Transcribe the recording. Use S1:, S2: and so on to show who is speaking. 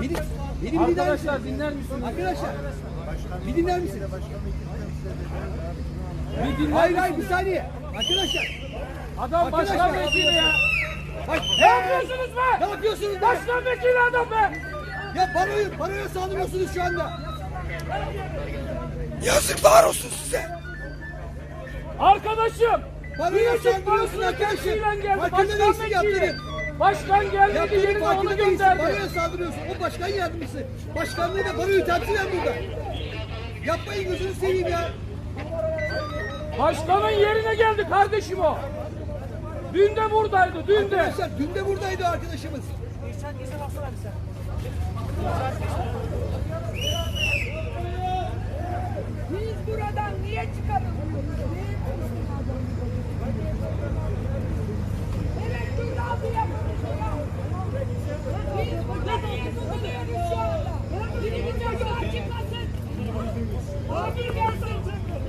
S1: Beni, beni bir dinler misiniz?
S2: Arkadaşlar dinler misiniz?
S1: Arkadaşlar. Bir dinler misiniz?
S2: Bir dinler
S1: Hayır hayır bir saniye. Arkadaşlar.
S2: Adam başkan vekili ya.
S1: Bak,
S2: Ne yapıyorsunuz
S1: Ne
S2: be?
S1: yapıyorsunuz? be?
S2: Başkan vekili adam be.
S1: Ya baroyu, baroya saldırıyorsunuz şu anda.
S3: Yazıklar olsun size.
S2: Arkadaşım.
S1: Biliyorsun
S2: Barosu'na
S1: arkadaşım. Farkında
S2: Başkan
S1: değilsin
S2: vekili.
S1: yaptığını.
S2: Başkan
S1: Yaptığını
S2: yerine onu gönderdi.
S1: Baroya saldırıyorsun. O başkan yardımcısı. Başkanlığı da baroyu temsilen burada. Yapmayın gözünü seveyim ya.
S2: Başkanın yerine geldi kardeşim o. Dün de buradaydı, dün de.
S1: Arkadaşlar dün de buradaydı arkadaşımız.
S4: Biz buradan niye çıkarılmıyoruz? Niye çıkıyorsun adamı? Evet dur abi yapıyoruz ya. Biz burada niye tutuluyoruz şu anda?